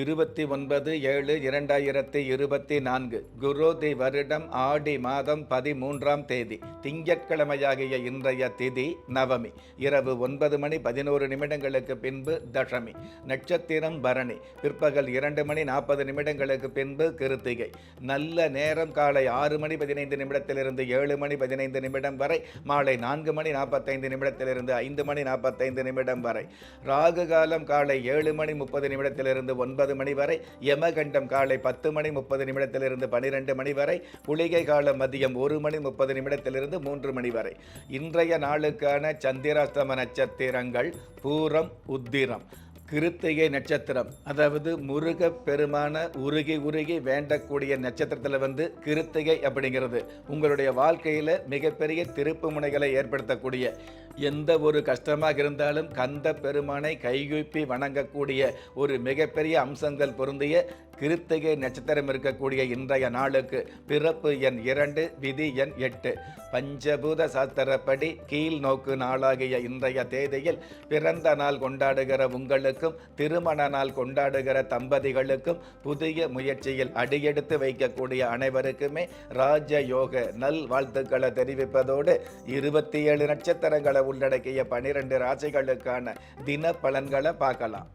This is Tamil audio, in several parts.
இருபத்தி ஒன்பது ஏழு இரண்டாயிரத்தி இருபத்தி நான்கு குரோதி வருடம் ஆடி மாதம் பதிமூன்றாம் தேதி திங்கட்கிழமையாகிய இன்றைய திதி நவமி இரவு ஒன்பது மணி பதினோரு நிமிடங்களுக்கு பின்பு தசமி நட்சத்திரம் பரணி பிற்பகல் இரண்டு மணி நாற்பது நிமிடங்களுக்கு பின்பு கிருத்திகை நல்ல நேரம் காலை ஆறு மணி பதினைந்து நிமிடத்திலிருந்து ஏழு மணி பதினைந்து நிமிடம் வரை மாலை நான்கு மணி நாற்பத்தைந்து நிமிடத்திலிருந்து ஐந்து மணி நாற்பத்தைந்து நிமிடம் வரை ராகு காலம் காலை ஏழு மணி முப்பது நிமிடத்திலிருந்து ஒன்பது மணி வரை யமகண்டம் காலை பத்து மணி முப்பது நிமிடத்திலிருந்து பனிரெண்டு மணி வரை குளிகை காலம் மதியம் ஒரு மணி முப்பது நிமிடத்திலிருந்து மூன்று மணி வரை. இன்றைய நாளுக்கான சந்திராஸ்தம நட்சத்திரங்கள் பூரம் உத்திரம் கிருத்திகை நட்சத்திரம். அதாவது முருக பெருமான உருகி உருகி வேண்டக்கூடிய நட்சத்திரத்தில் வந்து கிருத்திகை அப்படிங்கிறது. உங்களுடைய வாழ்க்கையில் மிகப்பெரிய திருப்பு முனைகளை ஏற்படுத்தக்கூடிய எந்த ஒரு கஷ்டமாக இருந்தாலும் கந்த பெருமானை கைகுப்பி வணங்கக்கூடிய ஒரு மிகப்பெரிய அம்சங்கள் பொருந்திய கிருத்திகை நட்சத்திரம் இருக்கக்கூடிய இன்றைய நாளுக்கு பிறப்பு எண் இரண்டு விதி எண் எட்டு. பஞ்சபூத சாஸ்திரப்படி கீழ் நோக்கு நாளாகிய இன்றைய தேதியில் பிறந்த நாள் கொண்டாடுகிற உங்களுக்கும் திருமண நாள் கொண்டாடுகிற தம்பதிகளுக்கும் புதிய முயற்சியில் அடியெடுத்து வைக்கக்கூடிய அனைவருக்குமே ராஜயோக நல் வாழ்த்துக்களை தெரிவிப்பதோடு இருபத்தி ஏழு நட்சத்திரங்களை உள்ளடக்கிய பனிரெண்டு ராசிகளுக்கான தின பலன்களை பார்க்கலாம்.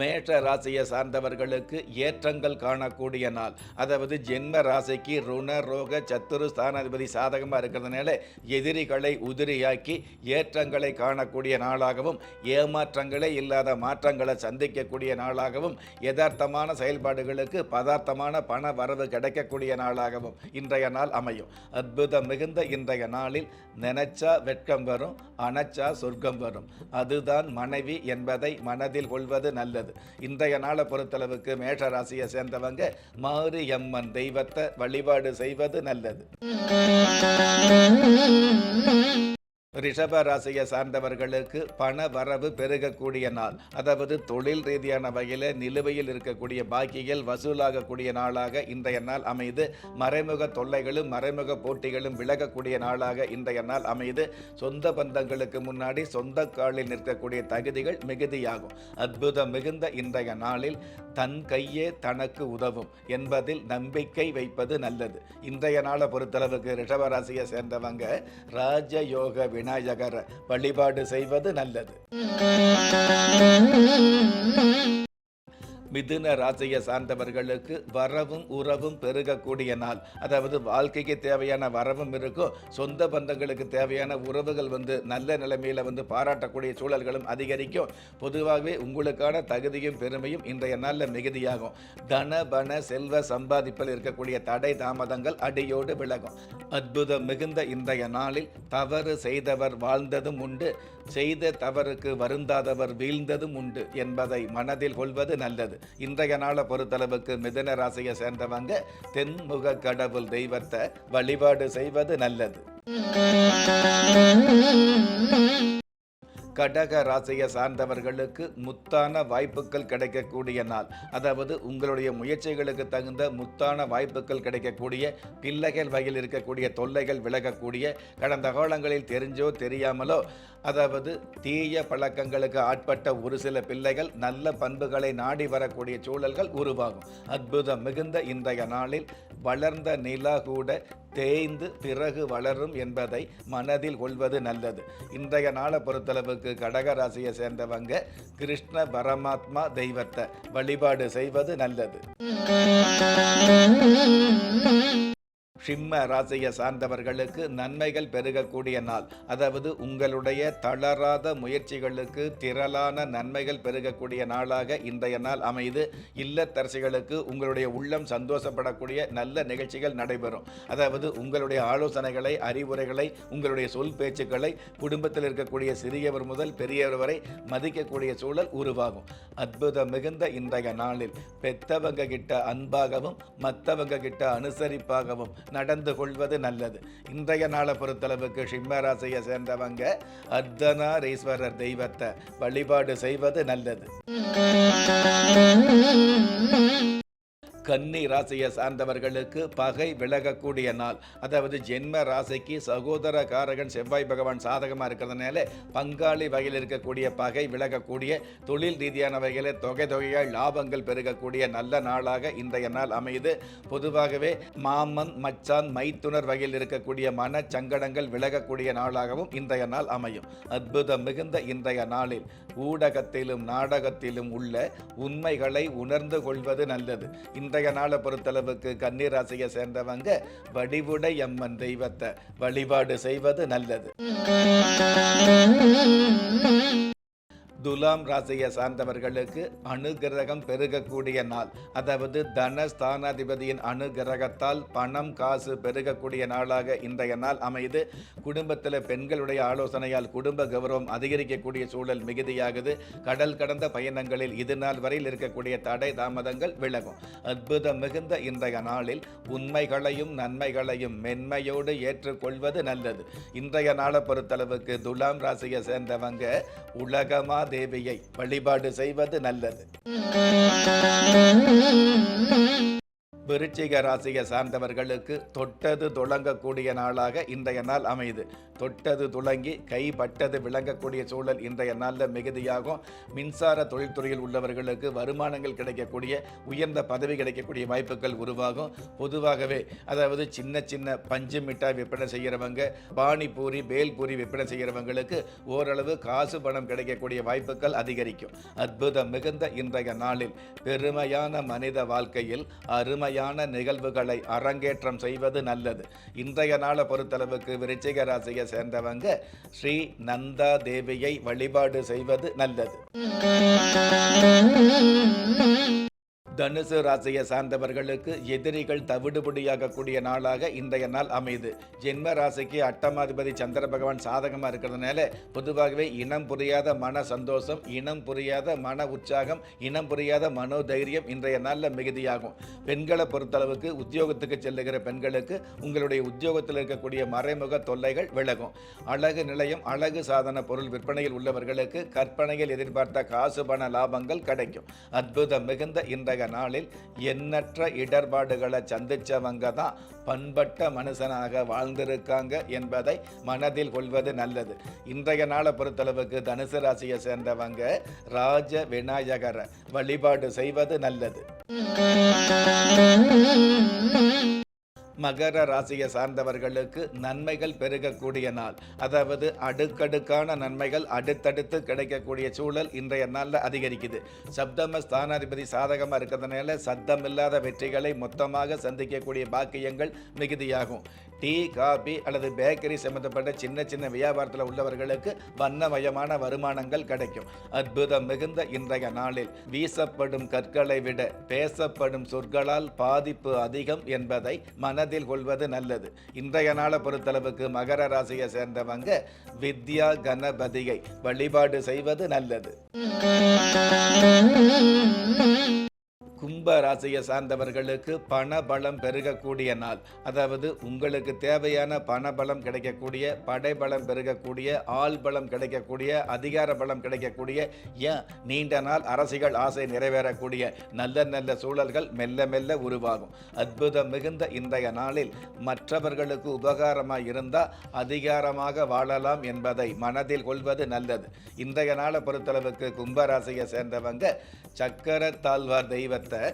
மேஷ ராசியை சார்ந்தவர்களுக்கு ஏற்றங்கள் காணக்கூடிய நாள். அதாவது ஜென்ம ராசிக்கு ருண ரோக சத்துரு ஸ்தானாதிபதி சாதகமாக இருக்கிறதுனால எதிரிகளை உதிரியாக்கி ஏற்றங்களை காணக்கூடிய நாளாகவும் ஏமாற்றங்களே இல்லாத மாற்றங்களை சந்திக்கக்கூடிய நாளாகவும் யதார்த்தமான செயல்பாடுகளுக்கு பதார்த்தமான பண வரவு கிடைக்கக்கூடிய நாளாகவும் இன்றைய நாள் அமையும். அற்புதம் மிகுந்த இன்றைய நாளில் நினைச்சா வெட்கம் வரும் அணைச்சா சொர்க்கம் வரும். அதுதான் மனைவி என்பதை மனதில் கொள்வது நல்லது. இன்றைய நாளை பொறுத்தளவுக்கு மேஷ ராசியை சேர்ந்தவங்க மாரியம்மன் தெய்வத்தை வழிபாடு செய்வது நல்லது. ரிஷப ராசியை சார்ந்தவர்களுக்கு பண வரவு பெருகக்கூடிய நாள். அதாவது தொழில் ரீதியான வகையில் நிலுவையில் இருக்கக்கூடிய பாக்கிகள் வசூலாகக்கூடிய நாளாக இன்றைய நாள் அமைது மறைமுக தொல்லைகளும் மறைமுக போட்டிகளும் விலகக்கூடிய நாளாக இன்றைய நாள் அமைது சொந்த பந்தங்களுக்கு முன்னாடி சொந்த காலில் நிற்கக்கூடிய தகுதிகள் மிகுதியாகும். அற்புதம் மிகுந்த இன்றைய நாளில் தன் கையே தனக்கு உதவும் என்பதில் நம்பிக்கை வைப்பது நல்லது. இன்றைய நாளை பொறுத்தளவுக்கு ரிஷபராசியை சேர்ந்தவங்க ராஜயோக விநாயகர் வழிபாடு செய்வது நல்லது. மிதுன ராசியை சார்ந்தவர்களுக்கு வரவும் உறவும் பெருகக்கூடிய நாள். அதாவது வாழ்க்கைக்கு தேவையான வரவும் இருக்கும் சொந்த பந்தங்களுக்கு தேவையான உறவுகள் வந்து நல்ல நிலைமையில் வந்து பாராட்டக்கூடிய சூழல்களும் அதிகரிக்கும். பொதுவாகவே உங்களுக்கான தகுதியும் பெருமையும் இன்றைய நாளில் மிகுதியாகும். தன பண செல்வ சம்பாதிப்பில் இருக்கக்கூடிய தடை தாமதங்கள் அடியோடு விலகும். அற்புதம் மிகுந்த இன்றைய நாளில் தவறு செய்தவர் வாழ்ந்ததும் உண்டு. செய்த தவறுக்கு வருந்தாதவர் வீழ்ந்ததும் உண்டு என்பதை மனதில் கொள்வது நல்லது. இன்றைய நாளை பொறுத்தளவுக்கு மிதன ராசியை சேர்ந்தவங்க தென்முக கடவுள் தெய்வத்தை வழிபாடு செய்வது நல்லது. கடக ராசியை சார்ந்தவர்களுக்கு முத்தான வாய்ப்புகள் கிடைக்கக்கூடிய நாள். அதாவது உங்களுடைய முயற்சிகளுக்கு தகுந்த முத்தான வாய்ப்புகள் கிடைக்கக்கூடிய பிள்ளைகள் வகையில் இருக்கக்கூடிய தொல்லைகள் விலகக்கூடிய கடந்த காலங்களில் தெரிஞ்சோ தெரியாமலோ அதாவது தீய பழக்கங்களுக்கு ஆட்பட்ட ஒரு சில பிள்ளைகள் நல்ல பண்புகளை நாடி வரக்கூடிய சூழல்கள் உருவாகும். அற்புதம் மிகுந்த இன்றைய நாளில் வளர்ந்த நிலா கூட தேய்ந்து பிறகு வளரும் என்பதை மனதில் கொள்வது நல்லது. இன்றைய நாளை பொறுத்தளவுக்கு கடகராசியை சேர்ந்தவங்க கிருஷ்ண பரமாத்மா தெய்வத்தை வழிபாடு செய்வது நல்லது. சிம்ம ராசியை சார்ந்தவர்களுக்கு நன்மைகள் பெருகக்கூடிய நாள். அதாவது உங்களுடைய தளராத முயற்சிகளுக்கு திரளான நன்மைகள் பெருகக்கூடிய நாளாக இன்றைய நாள் அமைது இல்லத்தரசிகளுக்கு உங்களுடைய உள்ளம் சந்தோஷப்படக்கூடிய நல்ல நிகழ்ச்சிகள் நடைபெறும். அதாவது உங்களுடைய ஆலோசனைகளை அறிவுரைகளை உங்களுடைய சொல் பேச்சுக்களை குடும்பத்தில் இருக்கக்கூடிய சிறியவர் முதல் பெரியவர் வரை மதிக்கக்கூடிய சூழல் உருவாகும். அற்புதம் மிகுந்த இன்றைய நாளில் பெத்தவங்க கிட்ட அன்பாகவும் மற்றவங்க கிட்ட அனுசரிப்பாகவும் நடந்து கொள்வது நல்லது. இன்றைய நாளை பொறுத்தளவுக்கு சிம்மராசியை சேர்ந்தவங்க அர்த்தநாரீஸ்வரர் தெய்வத்தை வழிபாடு செய்வது நல்லது. கன்னி ராசியை சார்ந்தவர்களுக்கு பகை விலகக்கூடிய நாள். அதாவது ஜென்ம ராசிக்கு சகோதர காரகன் செவ்வாய் பகவான் சாதகமாக இருக்கிறதுனால பங்காளி வகையில் இருக்கக்கூடிய பகை விலகக்கூடிய தொழில் ரீதியான வகையில் தொகை தொகையால் லாபங்கள் பெருகக்கூடிய நல்ல நாளாக இன்றைய நாள் அமையுது. பொதுவாகவே மாமன் மச்சான் மைத்துனர் வகையில் இருக்கக்கூடிய மன சங்கடங்கள் விலகக்கூடிய நாளாகவும் இன்றைய நாள் அமையும். அற்புதம் மிகுந்த இன்றைய நாளில் ஊடகத்திலும் நாடகத்திலும் உள்ள உண்மைகளை உணர்ந்து கொள்வது நல்லது. இன்றைய நாளை பொறுத்தளவுக்கு கன்னிராசியை சேர்ந்தவங்க வடிவுடை அம்மன் தெய்வத்தை வழிபாடு செய்வது நல்லது. துலாம் ராசியை சார்ந்தவர்களுக்கு அனுகிரகம் பெருகக்கூடிய நாள். அதாவது தன ஸ்தானாதிபதியின் அனுகிரகத்தால் பணம் காசு பெருகக்கூடிய நாளாக இன்றைய நாள் அமைது குடும்பத்தில் பெண்களுடைய ஆலோசனையால் குடும்ப கௌரவம் அதிகரிக்கக்கூடிய சூழல் மிகுதியாகுது. கடல் கடந்த பயணங்களில் இது நாள் வரையில் இருக்கக்கூடிய தடை தாமதங்கள் விலகும். அற்புதம் மிகுந்த இன்றைய நாளில் உண்மைகளையும் நன்மைகளையும் மென்மையோடு ஏற்றுக்கொள்வது நல்லது. இன்றைய நாளை பொறுத்தளவுக்கு துலாம் ராசியை சேர்ந்தவங்க உலகமா தேவியை வழிபாடு செய்வது நல்லது. விருச்சிக ராசியை சார்ந்தவர்களுக்கு தொட்டது துளங்கக்கூடிய நாளாக இன்றைய நாள் அமையுது. தொட்டது துளங்கி கைப்பட்டது விளங்கக்கூடிய சூழல் இன்றைய நாளில் மிகுதியாகும். மின்சார தொழில்துறையில் உள்ளவர்களுக்கு வருமானங்கள் கிடைக்கக்கூடிய உயர்ந்த பதவி கிடைக்கக்கூடிய வாய்ப்புகள் உருவாகும். பொதுவாகவே அதாவது சின்ன சின்ன பஞ்சு மிட்டாய் விற்பனை செய்கிறவங்க பானிபூரி பேல்பூரி விற்பனை செய்கிறவங்களுக்கு ஓரளவு காசு பணம் கிடைக்கக்கூடிய வாய்ப்புகள் அதிகரிக்கும். அற்புதம் மிகுந்த இன்றைய நாளில் பெருமையான மனித வாழ்க்கையில் அருமையான நிகழ்வுகளை அரங்கேற்றம் செய்வது நல்லது. இன்றைய நாளை பொறுத்தளவுக்கு விருச்சிக ராசியை சேர்ந்தவங்க ஸ்ரீ நந்தா தேவியை வழிபாடு செய்வது நல்லது. தனுசு ராசியை சார்ந்தவர்களுக்கு எதிரிகள் தவிடுபடியாகக்கூடிய நாளாக இன்றைய நாள் அமையுது. ஜென்ம ராசிக்கு அட்டமாதிபதி சந்திர பகவான் சாதகமாக இருக்கிறதுனால பொதுவாகவே இனம் புரியாத மன சந்தோஷம் இனம் புரியாத மன உற்சாகம் இனம் புரியாத மனோதைரியம் இன்றைய நாளில் மிகுதியாகும். பெண்களை பொறுத்தளவுக்கு உத்தியோகத்துக்கு செல்லுகிற பெண்களுக்கு உங்களுடைய உத்தியோகத்தில் இருக்கக்கூடிய மறைமுக தொல்லைகள் விலகும். அழகு நிலையம் அழகு சாதன பொருள் விற்பனையில் உள்ளவர்களுக்கு கற்பனையில் எதிர்பார்த்த காசு பண லாபங்கள் கிடைக்கும். அற்புதம் மிகுந்த இன்றைய நாளில் எண்ணற்ற இடர்பாடுகளை சந்தித்தவங்க தான் பண்பட்ட மனுஷனாக வாழ்ந்திருக்காங்க என்பதை மனதில் கொள்வது நல்லது. இன்றைய நாளை பொறுத்தளவுக்கு தனுசு ராசியை சேர்ந்தவங்க ராஜ விநாயகரை வழிபாடு செய்வது நல்லது. மகர ராசியை சார்ந்தவர்களுக்கு நன்மைகள் பெருகக்கூடிய நாள். அதாவது அடுக்கடுக்கான நன்மைகள் அடுத்தடுத்து கிடைக்கக்கூடிய சூழல் இன்றைய நாளில் அதிகரிக்குது. சப்தம ஸ்தானாதிபதி சாதகமாக இருக்கிறதுனால சத்தமில்லாத வெற்றிகளை மொத்தமாக சந்திக்கக்கூடிய பாக்கியங்கள் மிகுதியாகும். டீ காபி அல்லது பேக்கரி சம்பந்தப்பட்ட சின்ன சின்ன வியாபாரத்தில் உள்ளவர்களுக்கு வண்ணமயமான வருமானங்கள் கிடைக்கும். அற்புதம் மிகுந்த இன்றைய நாளில் வீசப்படும் கற்களை விட பேசப்படும் சொற்களால் பாதிப்பு அதிகம் என்பதை மனதில் கொள்வது நல்லது. இன்றைய நாளை பொறுத்தளவுக்கு மகர ராசியை சேர்ந்தவங்க வித்யா கணபதியை வழிபாடு செய்வது நல்லது. கும்ப ராசியை சார்ந்தவர்களுக்கு பண பலம் பெருகக்கூடிய நாள். அதாவது உங்களுக்கு தேவையான பண பலம் கிடைக்கக்கூடிய படைபலம் பெருகக்கூடிய ஆள் பலம் கிடைக்கக்கூடிய அதிகார பலம் கிடைக்கக்கூடிய ஏன்? நீண்ட நாள் அரசிகள் ஆசை நிறைவேறக்கூடிய நல்ல நல்ல சூழல்கள் மெல்ல மெல்ல உருவாகும். அற்புதம் மிகுந்த இன்றைய நாளில் மற்றவர்களுக்கு உபகாரமாக இருந்தால் அதிகாரமாக வாழலாம் என்பதை மனதில் கொள்வது நல்லது. இன்றைய நாளை பொறுத்தளவுக்கு கும்பராசியை சேர்ந்தவங்க சக்கர தாழ்வார் தெய்வத்தை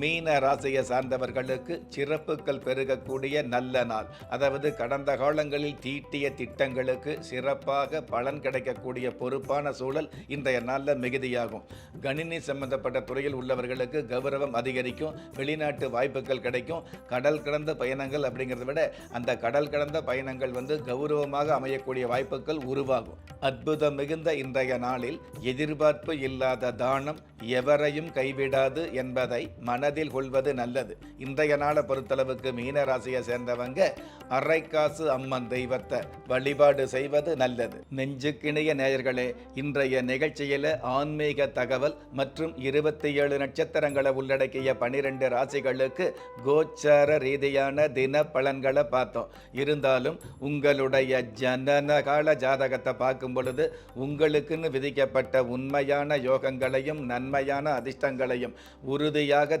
மீன ராசியை சார்ந்தவர்களுக்கு சிறப்புகள் பெருகக்கூடிய நல்ல நாள். அதாவது கடந்த காலங்களில் தீட்டிய திட்டங்களுக்கு சிறப்பாக பலன் கிடைக்கக்கூடிய பொறுப்பான சூழல் இன்றைய நாளில் மிகுதியாகும். கணினி சம்பந்தப்பட்ட துறையில் உள்ளவர்களுக்கு கௌரவம் அதிகரிக்கும் வெளிநாட்டு வாய்ப்புகள் கிடைக்கும். கடல் கடந்த பயணங்கள் அப்படிங்கிறத விட அந்த கடல் கடந்த பயணங்கள் வந்து கௌரவமாக அமையக்கூடிய வாய்ப்புகள் உருவாகும். அற்புதம் மிகுந்த இன்றைய நாளில் எதிர்பார்ப்பு இல்லாத தானம் எவரையும் கைவிடாது என்பதை மன மனதில் கொள்வது நல்லது. இன்றைய நாளை பொறுத்தளவுக்கு மீன ராசியை சேர்ந்தவங்க அரைக்காசு அம்மன் தெய்வத்தை வழிபாடு செய்வது நல்லது. நெஞ்சுக்கிணைய நேயர்களே இன்றைய நிகழ்ச்சியில் ஆன்மீக தகவல் மற்றும் இருபத்தி ஏழு நட்சத்திரங்களை உள்ளடக்கிய பனிரெண்டு ராசிகளுக்கு கோச்சார ரீதியான தின பலன்களை பார்த்தோம். இருந்தாலும் உங்களுடைய ஜனன கால ஜாதகத்தை பார்க்கும் பொழுது உங்களுக்குன்னு விதிக்கப்பட்ட உண்மையான யோகங்களையும் நன்மையான அதிர்ஷ்டங்களையும் உறுதியாக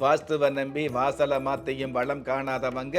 வாஸ்துவ நம்பி வாசல மாத்தையும் வளம் காணாதவங்க